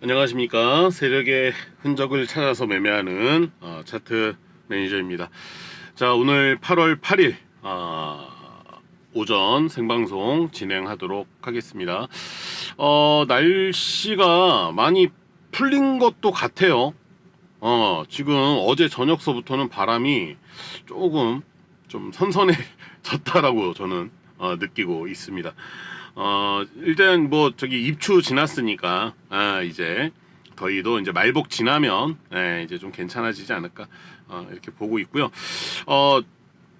안녕하십니까 세력의 흔적을 찾아서 매매하는 어, 차트 매니저입니다. 자 오늘 8월 8일 어, 오전 생방송 진행하도록 하겠습니다. 어, 날씨가 많이 풀린 것도 같아요. 어, 지금 어제 저녁서부터는 바람이 조금 좀 선선해졌다라고 저는 어, 느끼고 있습니다. 어, 일단 뭐 저기 입추 지났으니까 아, 이제 더위도 이제 말복 지나면 예, 이제 좀 괜찮아지지 않을까 어, 이렇게 보고 있고요. 어,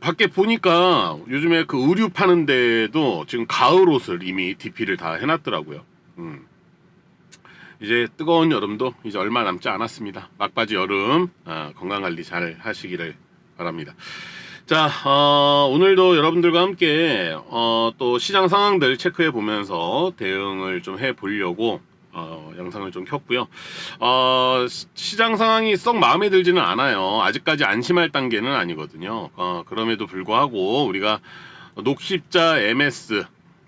밖에 보니까 요즘에 그 의류 파는 데도 지금 가을 옷을 이미 DP를 다 해놨더라고요. 음. 이제 뜨거운 여름도 이제 얼마 남지 않았습니다. 막바지 여름 아, 건강 관리 잘 하시기를 바랍니다. 자, 어, 오늘도 여러분들과 함께 어, 또 시장 상황들 체크해 보면서 대응을 좀 해 보려고 어, 영상을 좀 켰고요. 어, 시- 시장 상황이 썩 마음에 들지는 않아요. 아직까지 안심할 단계는 아니거든요. 어, 그럼에도 불구하고 우리가 녹십자 MS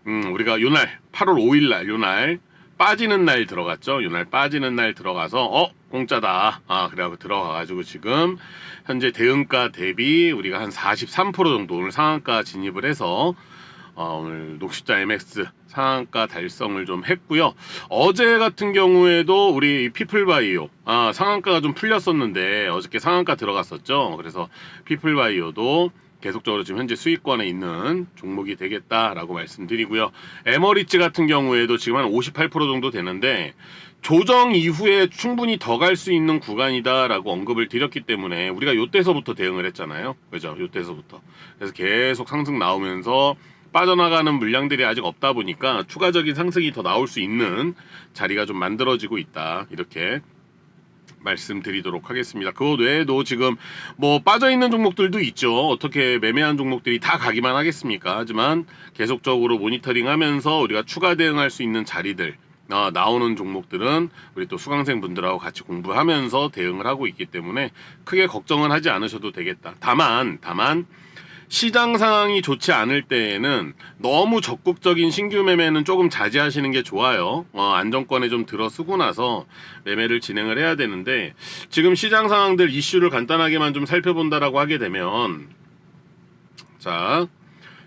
음, 우리가 요날 8월 5일 날 요날 빠지는 날 들어갔죠. 요날 빠지는 날 들어가서 어 공짜다. 아 그래갖고 들어가가지고 지금 현재 대응가 대비 우리가 한 43% 정도 오늘 상한가 진입을 해서 어, 오늘 녹십자 MX 상한가 달성을 좀 했고요. 어제 같은 경우에도 우리 피플바이오 아, 상한가가 좀 풀렸었는데 어저께 상한가 들어갔었죠. 그래서 피플바이오도 계속적으로 지금 현재 수익권에 있는 종목이 되겠다라고 말씀드리고요. 에머리츠 같은 경우에도 지금 한 58% 정도 되는데 조정 이후에 충분히 더 갈 수 있는 구간이다라고 언급을 드렸기 때문에 우리가 요때서부터 대응을 했잖아요. 그죠? 요때서부터. 그래서 계속 상승 나오면서 빠져나가는 물량들이 아직 없다 보니까 추가적인 상승이 더 나올 수 있는 자리가 좀 만들어지고 있다. 이렇게 말씀드리도록 하겠습니다. 그 외에도 지금 뭐 빠져 있는 종목들도 있죠. 어떻게 매매한 종목들이 다 가기만 하겠습니까? 하지만 계속적으로 모니터링 하면서 우리가 추가 대응할 수 있는 자리들 어, 나오는 종목들은 우리 또 수강생 분들하고 같이 공부하면서 대응을 하고 있기 때문에 크게 걱정은 하지 않으셔도 되겠다. 다만 다만 시장 상황이 좋지 않을 때에는 너무 적극적인 신규 매매는 조금 자제하시는 게 좋아요. 어, 안정권에 좀 들어서고 나서 매매를 진행을 해야 되는데 지금 시장 상황들 이슈를 간단하게만 좀 살펴본다라고 하게 되면 자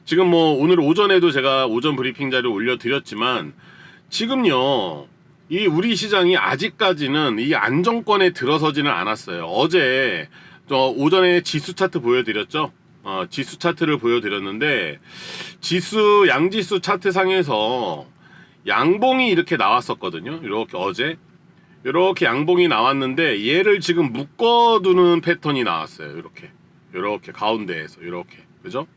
지금 뭐 오늘 오전에도 제가 오전 브리핑 자료 올려드렸지만 지금요 이 우리 시장이 아직까지는 이 안정권에 들어서지는 않았어요. 어제 저 오전에 지수 차트 보여드렸죠. 어, 지수 차트를 보여드렸는데 지수 양지수 차트 상에서 양봉이 이렇게 나왔었거든요. 이렇게 어제 이렇게 양봉이 나왔는데 얘를 지금 묶어두는 패턴이 나왔어요. 이렇게 이렇게 가운데에서 이렇게 그죠?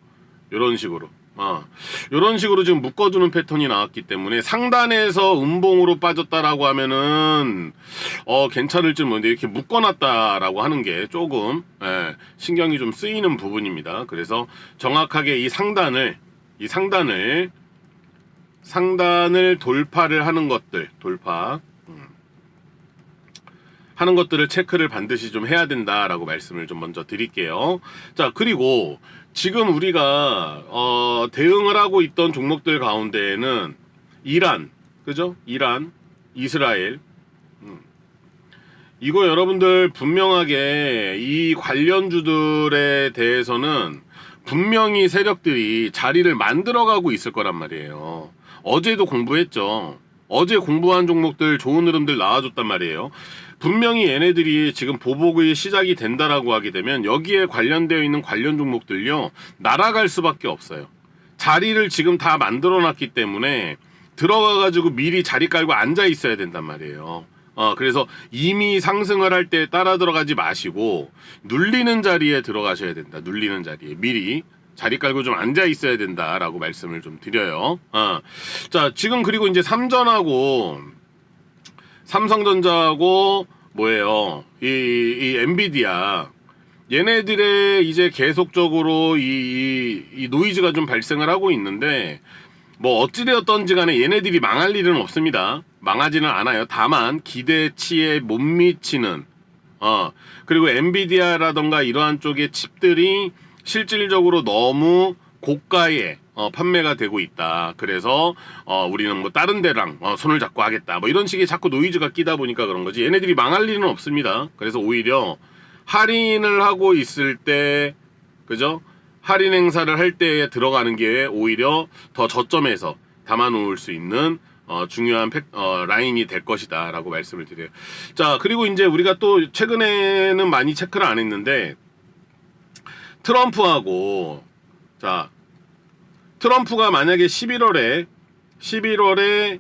이런 식으로 어, 이런 식으로 지금 묶어두는 패턴이 나왔기 때문에 상단에서 음봉으로 빠졌다라고 하면은 어 괜찮을지 모르는데 이렇게 묶어놨다라고 하는 게 조금 예, 신경이 좀 쓰이는 부분입니다. 그래서 정확하게 이 상단을 이 상단을 상단을 돌파를 하는 것들 돌파 음, 하는 것들을 체크를 반드시 좀 해야 된다라고 말씀을 좀 먼저 드릴게요. 자 그리고 지금 우리가 어, 대응을 하고 있던 종목들 가운데에는 이란, 그죠? 이란, 이스라엘. 음. 이거 여러분들 분명하게 이 관련주들에 대해서는 분명히 세력들이 자리를 만들어가고 있을 거란 말이에요. 어제도 공부했죠. 어제 공부한 종목들 좋은 흐름들 나와줬단 말이에요. 분명히 얘네들이 지금 보복의 시작이 된다라고 하게 되면 여기에 관련되어 있는 관련 종목들요 날아갈 수밖에 없어요. 자리를 지금 다 만들어 놨기 때문에 들어가 가지고 미리 자리 깔고 앉아 있어야 된단 말이에요. 어, 그래서 이미 상승을 할 때 따라 들어가지 마시고 눌리는 자리에 들어가셔야 된다. 눌리는 자리에 미리 자리 깔고 좀 앉아 있어야 된다라고 말씀을 좀 드려요. 어. 자, 지금 그리고 이제 삼전하고 삼성전자하고 뭐예요? 이, 이 엔비디아 얘네들의 이제 계속적으로 이, 이, 이 노이즈가 좀 발생을 하고 있는데 뭐 어찌되었던지 간에 얘네들이 망할 일은 없습니다. 망하지는 않아요. 다만 기대치에 못 미치는 어 그리고 엔비디아라던가 이러한 쪽의 칩들이 실질적으로 너무 고가의 어, 판매가 되고 있다. 그래서 어, 우리는 뭐 다른 데랑 어, 손을 잡고 하겠다. 뭐 이런 식의 자꾸 노이즈가 끼다 보니까 그런 거지. 얘네들이 망할 일은 없습니다. 그래서 오히려 할인을 하고 있을 때 그죠? 할인 행사를 할때 들어가는 게 오히려 더 저점에서 담아놓을 수 있는 어, 중요한 팩, 어, 라인이 될 것이다 라고 말씀을 드려요. 자 그리고 이제 우리가 또 최근에는 많이 체크를 안 했는데 트럼프하고 자 트럼프가 만약에 11월에 11월에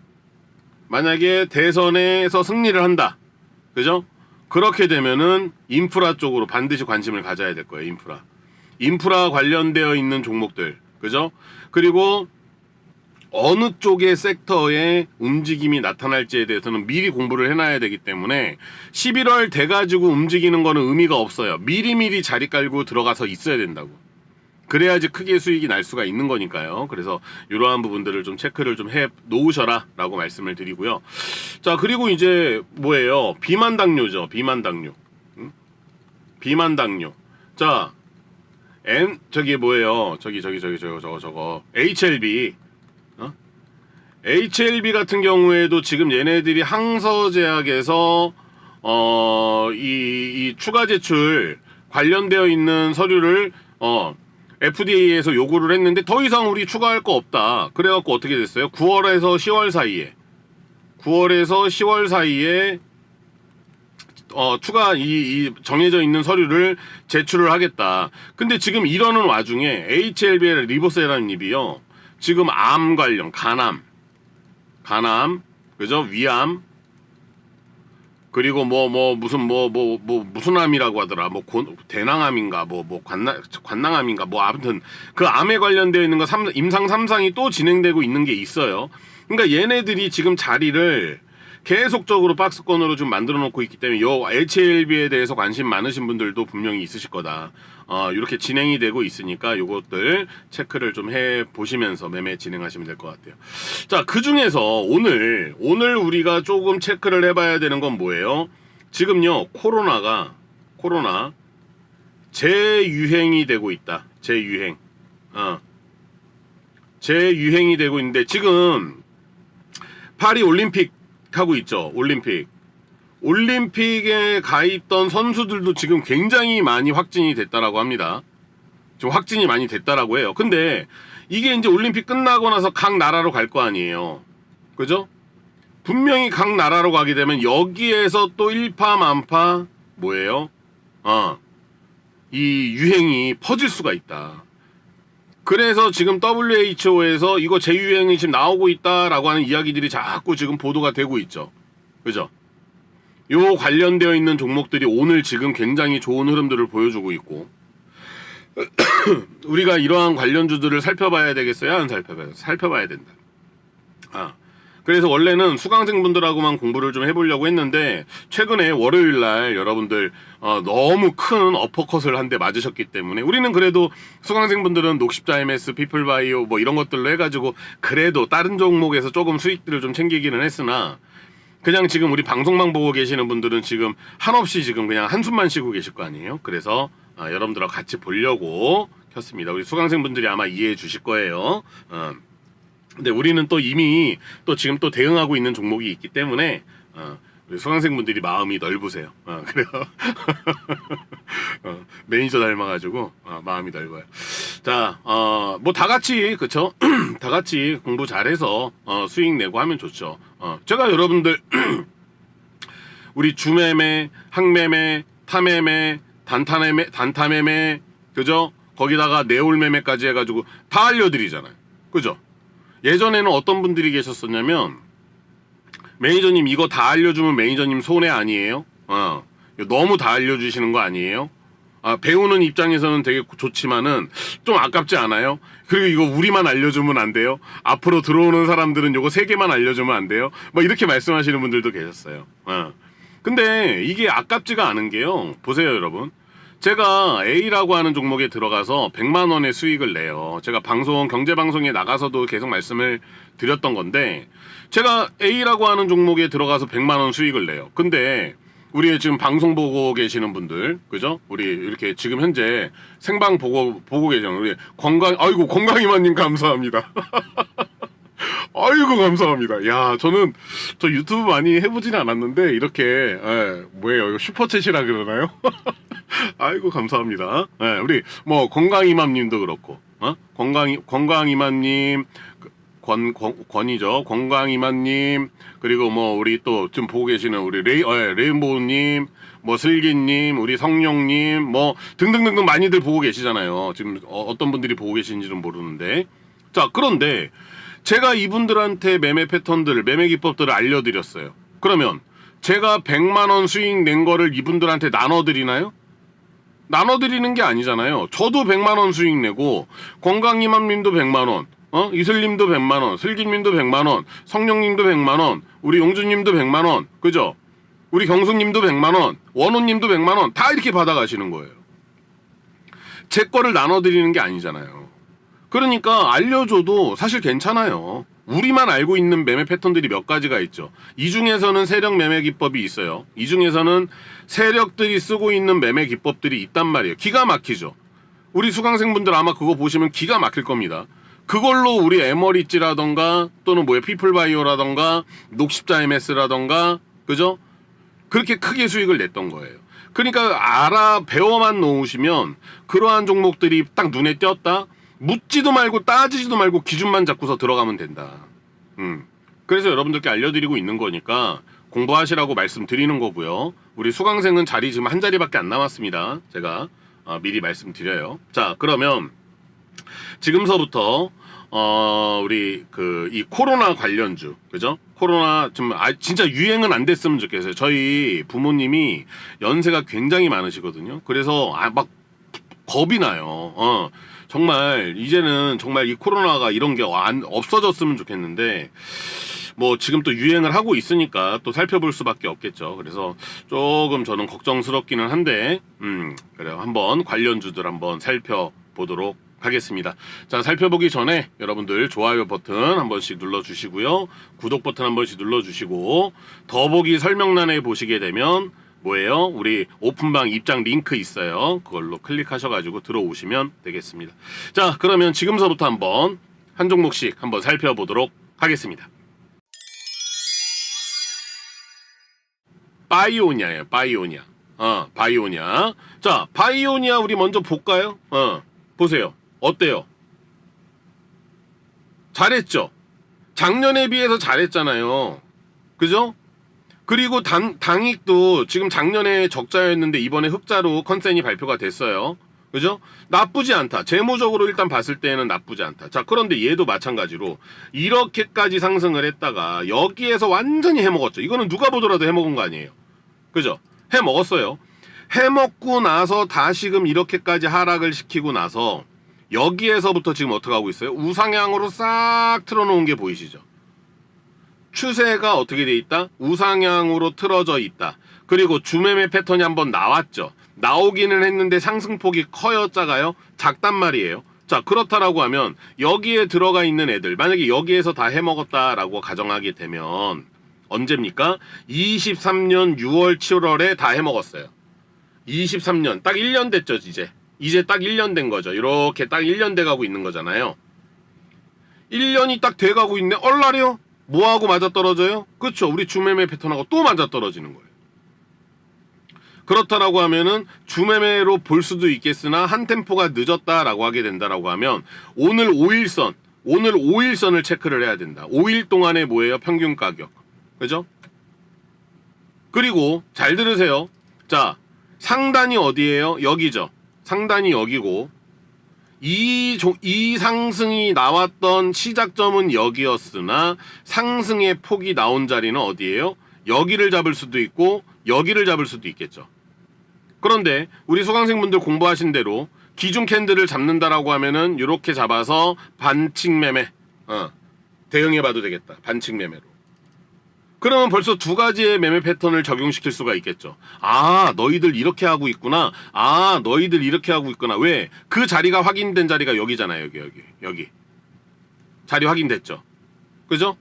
만약에 대선에서 승리를 한다. 그죠? 그렇게 되면은 인프라 쪽으로 반드시 관심을 가져야 될 거예요. 인프라. 인프라 관련되어 있는 종목들. 그죠? 그리고 어느 쪽의 섹터에 움직임이 나타날지에 대해서는 미리 공부를 해놔야 되기 때문에 11월 돼가지고 움직이는 거는 의미가 없어요. 미리미리 자리 깔고 들어가서 있어야 된다고. 그래야지 크게 수익이 날 수가 있는 거니까요. 그래서 이러한 부분들을 좀 체크를 좀 해 놓으셔라 라고 말씀을 드리고요. 자, 그리고 이제 뭐예요? 비만 당뇨죠. 비만 당뇨. 응? 비만 당뇨. 자, N, 저기 뭐예요? 저기, 저기, 저기, 저거, 저거, 저거. HLB. 어? HLB 같은 경우에도 지금 얘네들이 항서제약에서 어, 이, 이 추가 제출 관련되어 있는 서류를 어, FDA에서 요구를 했는데 더 이상 우리 추가할 거 없다. 그래갖고 어떻게 됐어요? 9월에서 10월 사이에 9월에서 10월 사이에 어, 추가 이, 이 정해져 있는 서류를 제출을 하겠다. 근데 지금 이러는 와중에 HLB의 리보세라닙이요. 지금 암 관련 간암, 간암, 그죠? 위암, 그리고 뭐 뭐 무슨 뭐 뭐 뭐 무슨 암이라고 하더라. 뭐 고, 대낭암인가 뭐 뭐 관낭 관낭암인가 뭐 아무튼 그 암에 관련되어 있는 거 삼, 임상 3상이 또 진행되고 있는 게 있어요. 그러니까 얘네들이 지금 자리를 계속적으로 박스권으로 좀 만들어 놓고 있기 때문에 요 HLB에 대해서 관심 많으신 분들도 분명히 있으실 거다. 어, 이렇게 진행이 되고 있으니까 요것들 체크를 좀 해 보시면서 매매 진행하시면 될 것 같아요. 자, 그 중에서 오늘 오늘 우리가 조금 체크를 해 봐야 되는 건 뭐예요? 지금요. 코로나가 코로나 재유행이 되고 있다. 재유행. 어. 재유행이 되고 있는데 지금 파리 올림픽 하고 있죠. 올림픽. 올림픽에 가 있던 선수들도 지금 굉장히 많이 확진이 됐다라고 합니다. 지금 확진이 많이 됐다라고 해요. 근데 이게 이제 올림픽 끝나고 나서 각 나라로 갈 거 아니에요. 그죠? 분명히 각 나라로 가게 되면 여기에서 또 일파만파 뭐예요? 어. 이 유행이 퍼질 수가 있다. 그래서 지금 WHO에서 이거 재유행이 지금 나오고 있다라고 하는 이야기들이 자꾸 지금 보도가 되고 있죠. 그죠? 요 관련되어 있는 종목들이 오늘 지금 굉장히 좋은 흐름들을 보여주고 있고 우리가 이러한 관련주들을 살펴봐야 되겠어요? 안 살펴봐요? 살펴봐야 된다. 아. 그래서 원래는 수강생 분들하고만 공부를 좀 해보려고 했는데 최근에 월요일 날 여러분들 어, 너무 큰 어퍼컷을 한 대 맞으셨기 때문에 우리는 그래도 수강생 분들은 녹십자 MS, 피플바이오 뭐 이런 것들로 해가지고 그래도 다른 종목에서 조금 수익들을 좀 챙기기는 했으나 그냥 지금 우리 방송만 보고 계시는 분들은 지금 한없이 지금 그냥 한숨만 쉬고 계실 거 아니에요. 그래서 어, 여러분들하고 같이 보려고 켰습니다. 우리 수강생분들이 아마 이해해 주실 거예요. 어. 근데 우리는 또 이미 또 지금 또 대응하고 있는 종목이 있기 때문에 어, 우리 수강생분들이 마음이 넓으세요. 어, 그래요. 어, 매니저 닮아가지고 어, 마음이 넓어요. 자, 어, 뭐 다 같이 그쵸? 다 같이 공부 잘해서 어, 수익 내고 하면 좋죠. 어, 제가 여러분들 우리 주매매, 항매매, 타매매, 단타매매, 단타매매, 그죠? 거기다가 내올매매까지 해가지고 다 알려드리잖아요. 그죠? 예전에는 어떤 분들이 계셨었냐면 매니저님 이거 다 알려주면 매니저님 손해 아니에요? 어 너무 다 알려주시는 거 아니에요? 아, 배우는 입장에서는 되게 좋지만은 좀 아깝지 않아요? 그리고 이거 우리만 알려주면 안 돼요? 앞으로 들어오는 사람들은 이거 세 개만 알려주면 안 돼요? 뭐 이렇게 말씀하시는 분들도 계셨어요. 어. 근데 이게 아깝지가 않은 게요. 보세요, 여러분. 제가 A라고 하는 종목에 들어가서 100만 원의 수익을 내요. 제가 방송 경제 방송에 나가서도 계속 말씀을 드렸던 건데 제가 A라고 하는 종목에 들어가서 100만 원 수익을 내요. 근데 우리 지금 방송 보고 계시는 분들, 그죠? 우리 이렇게 지금 현재 생방 보고 보고 계시는 우리 건강, 아이고 건강이만님 감사합니다. 아이고 감사합니다. 야 저는 저 유튜브 많이 해보진 않았는데 이렇게 예, 뭐예요? 이거 슈퍼챗이라 그러나요? 아이고 감사합니다. 예, 우리 뭐 건강이맘님도 그렇고, 어? 건강 건강이맘님. 권, 권, 권이죠. 건강이만님, 그리고 뭐, 우리 또 지금 보고 계시는 우리 레이, 어, 예, 레인보우님, 뭐, 슬기님, 우리 성룡님, 뭐, 등등등등 많이들 보고 계시잖아요. 지금 어, 떤 분들이 보고 계신지는 모르는데. 자, 그런데 제가 이분들한테 매매 패턴들, 매매 기법들을 알려드렸어요. 그러면 제가 100만원 수익 낸 거를 이분들한테 나눠드리나요? 나눠드리는 게 아니잖아요. 저도 100만원 수익 내고, 건강이맘님도 100만원, 어? 이슬님도 100만 원, 슬기님도 100만 원, 성령님도 100만 원, 우리 용주님도 100만 원, 그죠? 우리 경수님도 100만 원, 원호님도 100만 원, 다 이렇게 받아가시는 거예요. 제 거를 나눠드리는 게 아니잖아요. 그러니까 알려줘도 사실 괜찮아요. 우리만 알고 있는 매매 패턴들이 몇 가지가 있죠. 이 중에서는 세력 매매 기법이 있어요. 이 중에서는 세력들이 쓰고 있는 매매 기법들이 있단 말이에요. 기가 막히죠. 우리 수강생분들 아마 그거 보시면 기가 막힐 겁니다. 그걸로 우리 에머리지라던가 또는 뭐야 피플바이오라던가 녹십자 MS라던가 그죠? 그렇게 크게 수익을 냈던 거예요. 그러니까 알아 배워만 놓으시면 그러한 종목들이 딱 눈에 띄었다. 묻지도 말고 따지지도 말고 기준만 잡고서 들어가면 된다. 음. 그래서 여러분들께 알려드리고 있는 거니까 공부하시라고 말씀드리는 거고요. 우리 수강생은 자리 지금 한 자리밖에 안 남았습니다. 제가 어, 미리 말씀드려요. 자, 그러면 지금서부터 어 우리 그 이 코로나 관련주 그죠? 코로나 좀 아, 진짜 유행은 안 됐으면 좋겠어요. 저희 부모님이 연세가 굉장히 많으시거든요. 그래서 아, 막 겁이 나요. 어. 정말 이제는 정말 이 코로나가 이런 게 안, 없어졌으면 좋겠는데 뭐 지금 또 유행을 하고 있으니까 또 살펴볼 수밖에 없겠죠. 그래서 조금 저는 걱정스럽기는 한데 음 그래요. 한번 관련주들 한번 살펴보도록 하겠습니다. 자, 살펴보기 전에 여러분들 좋아요 버튼 한 번씩 눌러주시고요. 구독 버튼 한 번씩 눌러주시고, 더보기 설명란에 보시게 되면, 뭐예요? 우리 오픈방 입장 링크 있어요. 그걸로 클릭하셔가지고 들어오시면 되겠습니다. 자, 그러면 지금서부터 한번 한 종목씩 한번 살펴보도록 하겠습니다. 바이오니아예요, 바이오니아. 어, 바이오니아. 자, 바이오니아 우리 먼저 볼까요? 어, 보세요. 어때요? 잘했죠? 작년에 비해서 잘했잖아요. 그죠? 그리고 당, 당익도 지금 작년에 적자였는데 이번에 흑자로 컨센이 발표가 됐어요. 그죠? 나쁘지 않다. 재무적으로 일단 봤을 때는 나쁘지 않다. 자, 그런데 얘도 마찬가지로 이렇게까지 상승을 했다가 여기에서 완전히 해먹었죠. 이거는 누가 보더라도 해먹은 거 아니에요. 그죠? 해먹었어요. 해먹고 나서 다시금 이렇게까지 하락을 시키고 나서 여기에서부터 지금 어떻게 하고 있어요? 우상향으로 싹 틀어놓은 게 보이시죠? 추세가 어떻게 돼 있다? 우상향으로 틀어져 있다. 그리고 주매매 패턴이 한번 나왔죠. 나오기는 했는데 상승폭이 커요, 작아요? 작단 말이에요. 자, 그렇다라고 하면 여기에 들어가 있는 애들, 만약에 여기에서 다 해먹었다라고 가정하게 되면 언제입니까? 23년 6월, 7월에 다 해먹었어요. 23년, 딱 1년 됐죠, 이제. 이제 딱 1년 된 거죠. 이렇게 딱 1년 돼 가고 있는 거잖아요. 1년이 딱 돼 가고 있네. 얼라리요? 뭐하고 맞아 떨어져요? 그렇죠. 우리 주매매 패턴하고 또 맞아 떨어지는 거예요. 그렇다라고 하면은 주매매로 볼 수도 있겠으나 한 템포가 늦었다라고 하게 된다라고 하면 오늘 5일선, 오늘 5일선을 체크를 해야 된다. 5일 동안에 뭐예요? 평균 가격. 그죠? 그리고 잘 들으세요. 자, 상단이 어디예요? 여기죠. 상단이 여기고 이, 조, 이 상승이 나왔던 시작점은 여기였으나 상승의 폭이 나온 자리는 어디예요? 여기를 잡을 수도 있고 여기를 잡을 수도 있겠죠. 그런데 우리 수강생분들 공부하신 대로 기준 캔들을 잡는다라고 하면은 이렇게 잡아서 반칙 매매 어, 대응해 봐도 되겠다. 반칙 매매로. 그러면 벌써 두 가지의 매매 패턴을 적용시킬 수가 있겠죠. 아, 너희들 이렇게 하고 있구나. 아, 너희들 이렇게 하고 있구나. 왜? 그 자리가 확인된 자리가 여기잖아요. 여기, 여기, 여기. 자리 확인됐죠. 그죠?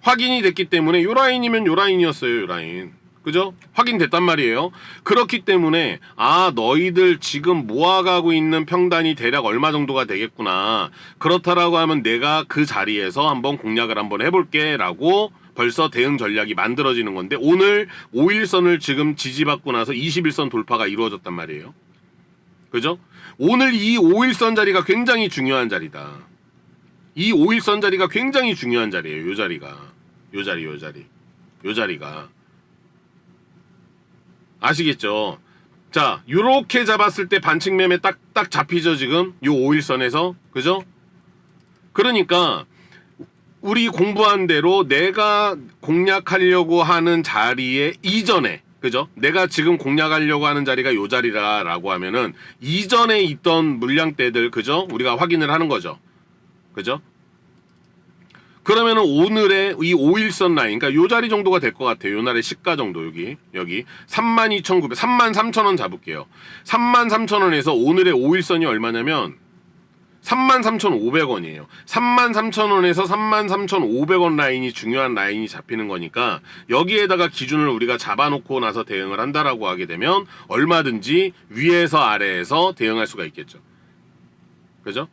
확인이 됐기 때문에 요 라인이면 요 라인이었어요. 요 라인. 그죠? 확인됐단 말이에요. 그렇기 때문에 아 너희들 지금 모아가고 있는 평단이 대략 얼마 정도가 되겠구나. 그렇다라고 하면 내가 그 자리에서 한번 공략을 한번 해볼게라고 벌써 대응 전략이 만들어지는 건데 오늘 5일선을 지금 지지받고 나서 21선 돌파가 이루어졌단 말이에요. 그죠? 오늘 이 5일선 자리가 굉장히 중요한 자리다. 이 5일선 자리가 굉장히 중요한 자리예요. 요 자리가. 요 자리, 요 자리. 요 자리가. 아시겠죠? 자, 요렇게 잡았을 때 반칙 매매 딱, 딱 잡히죠, 지금? 요 5일선에서. 그죠? 그러니까, 우리 공부한 대로 내가 공략하려고 하는 자리에 이전에, 그죠? 내가 지금 공략하려고 하는 자리가 요 자리라라고 하면은, 이전에 있던 물량대들, 그죠? 우리가 확인을 하는 거죠. 그죠? 그러면은 오늘의 이 5일선 라인, 그러니까 요 자리 정도가 될 것 같아요. 요 날의 시가 정도 여기 여기 32,900, 33,000원 잡을게요. 33,000원에서 오늘의 5일선이 얼마냐면 33,500원이에요. 33,000원에서 33,500원 라인이 중요한 라인이 잡히는 거니까 여기에다가 기준을 우리가 잡아놓고 나서 대응을 한다라고 하게 되면 얼마든지 위에서 아래에서 대응할 수가 있겠죠. 그죠?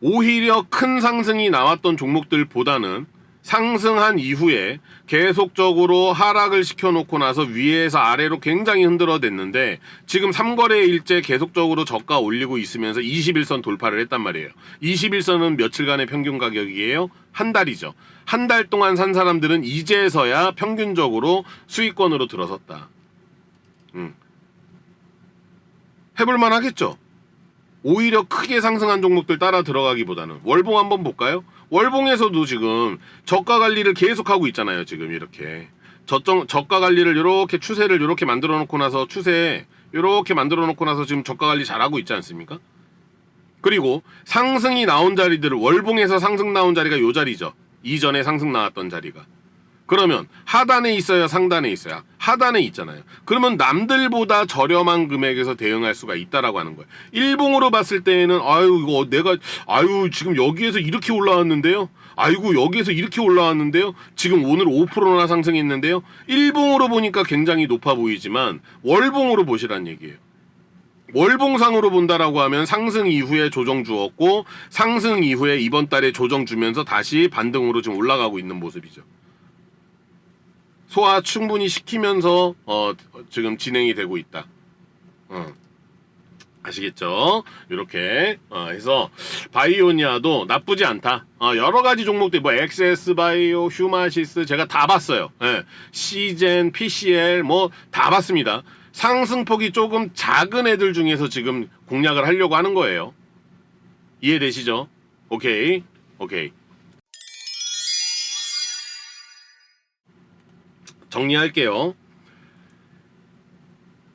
오히려 큰 상승이 나왔던 종목들보다는 상승한 이후에 계속적으로 하락을 시켜놓고 나서 위에서 아래로 굉장히 흔들어댔는데 지금 3거래 일째 계속적으로 저가 올리고 있으면서 21선 돌파를 했단 말이에요. 21선은 며칠간의 평균 가격이에요? 한 달이죠. 한 달 동안 산 사람들은 이제서야 평균적으로 수익권으로 들어섰다. 음. 해볼만 하겠죠? 오히려 크게 상승한 종목들 따라 들어가기보다는 월봉 한번 볼까요? 월봉에서도 지금 저가 관리를 계속하고 있잖아요. 지금 이렇게 저점 저가 관리를 이렇게 추세를 이렇게 만들어 놓고 나서 추세 이렇게 만들어 놓고 나서 지금 저가 관리 잘하고 있지 않습니까? 그리고 상승이 나온 자리들을 월봉에서 상승 나온 자리가 요 자리죠. 이전에 상승 나왔던 자리가. 그러면 하단에 있어야 상단에 있어야 하단에 있잖아요. 그러면 남들보다 저렴한 금액에서 대응할 수가 있다라고 하는 거예요. 일봉으로 봤을 때에는 아유 이거 내가 아유 지금 여기에서 이렇게 올라왔는데요. 아이고 여기에서 이렇게 올라왔는데요. 지금 오늘 5%나 상승했는데요. 일봉으로 보니까 굉장히 높아 보이지만 월봉으로 보시란 얘기예요. 월봉상으로 본다라고 하면 상승 이후에 조정 주었고 상승 이후에 이번 달에 조정 주면서 다시 반등으로 지금 올라가고 있는 모습이죠. 소화 충분히 시키면서 어, 지금 진행이 되고 있다. 어. 아시겠죠? 이렇게 어, 해서 바이오니아도 나쁘지 않다. 어, 여러 가지 종목들 뭐 엑세스 바이오, 휴마시스 제가 다 봤어요. 예. 시젠, PCL 뭐 다 봤습니다. 상승폭이 조금 작은 애들 중에서 지금 공략을 하려고 하는 거예요. 이해되시죠? 오케이. 오케이. 정리할게요.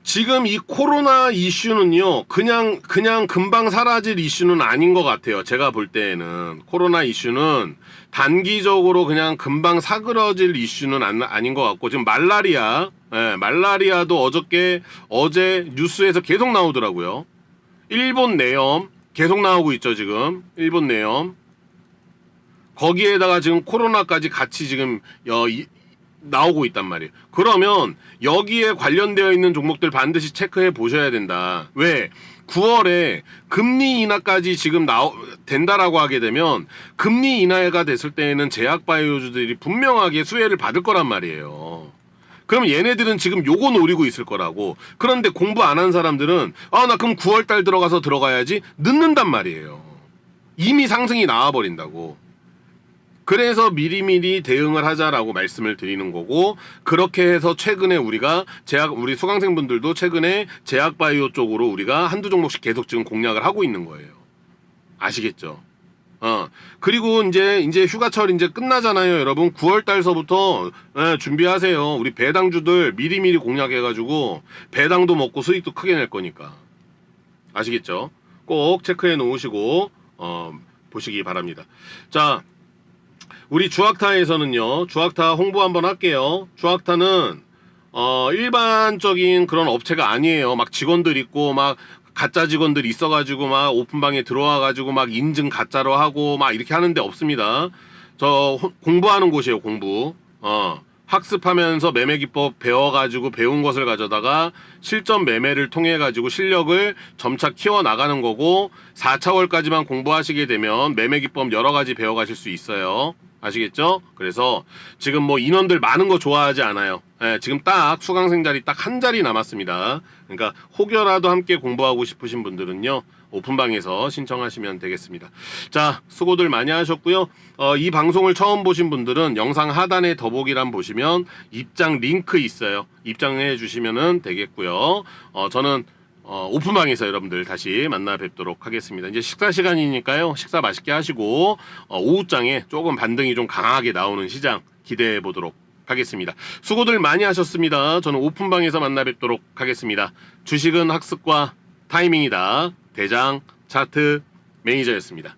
지금 이 코로나 이슈는요, 그냥, 그냥 금방 사라질 이슈는 아닌 것 같아요. 제가 볼 때에는. 코로나 이슈는 단기적으로 그냥 금방 사그러질 이슈는 안, 아닌 것 같고, 지금 말라리아, 예, 말라리아도 어저께, 어제 뉴스에서 계속 나오더라고요. 일본 내염, 계속 나오고 있죠, 지금. 일본 내염. 거기에다가 지금 코로나까지 같이 지금, 어, 이, 나오고 있단 말이에요. 그러면 여기에 관련되어 있는 종목들 반드시 체크해 보셔야 된다. 왜? 9월에 금리 인하까지 지금 나오, 된다라고 하게 되면 금리 인하가 됐을 때에는 제약 바이오주들이 분명하게 수혜를 받을 거란 말이에요. 그럼 얘네들은 지금 요거 노리고 있을 거라고. 그런데 공부 안 한 사람들은 아, 나 그럼 9월 달 들어가서 들어가야지 늦는단 말이에요. 이미 상승이 나와 버린다고. 그래서 미리미리 대응을 하자라고 말씀을 드리는 거고 그렇게 해서 최근에 우리가 제약 우리 수강생분들도 최근에 제약 바이오 쪽으로 우리가 한두 종목씩 계속 지금 공략을 하고 있는 거예요. 아시겠죠? 어. 그리고 이제 이제 휴가철 이제 끝나잖아요, 여러분. 9월 달서부터 예, 준비하세요. 우리 배당주들 미리미리 공략해 가지고 배당도 먹고 수익도 크게 낼 거니까. 아시겠죠? 꼭 체크해 놓으시고 어, 보시기 바랍니다. 자, 우리 주학타에서는요, 주학타 홍보 한번 할게요. 주학타는, 어, 일반적인 그런 업체가 아니에요. 막 직원들 있고, 막 가짜 직원들 있어가지고, 막 오픈방에 들어와가지고, 막 인증 가짜로 하고, 막 이렇게 하는데 없습니다. 저 호- 공부하는 곳이에요, 공부. 어, 학습하면서 매매 기법 배워가지고 배운 것을 가져다가 실전 매매를 통해 가지고 실력을 점차 키워 나가는 거고 4차월까지만 공부하시게 되면 매매 기법 여러 가지 배워가실 수 있어요. 아시겠죠? 그래서 지금 뭐 인원들 많은 거 좋아하지 않아요. 예, 지금 딱 수강생 자리 딱 한 자리 남았습니다. 그러니까 혹여라도 함께 공부하고 싶으신 분들은요. 오픈방에서 신청하시면 되겠습니다. 자, 수고들 많이 하셨고요. 어, 이 방송을 처음 보신 분들은 영상 하단에 더보기란 보시면 입장 링크 있어요. 입장해 주시면 되겠고요. 어, 저는 어, 오픈방에서 여러분들 다시 만나 뵙도록 하겠습니다. 이제 식사 시간이니까요. 식사 맛있게 하시고 어, 오후장에 조금 반등이 좀 강하게 나오는 시장 기대해 보도록 하겠습니다. 수고들 많이 하셨습니다. 저는 오픈방에서 만나 뵙도록 하겠습니다. 주식은 학습과 타이밍이다. 대장 차트 매니저였습니다.